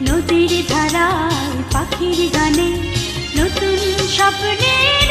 নদীর ধারায় পাখির গানে নতুন স্বপ্নের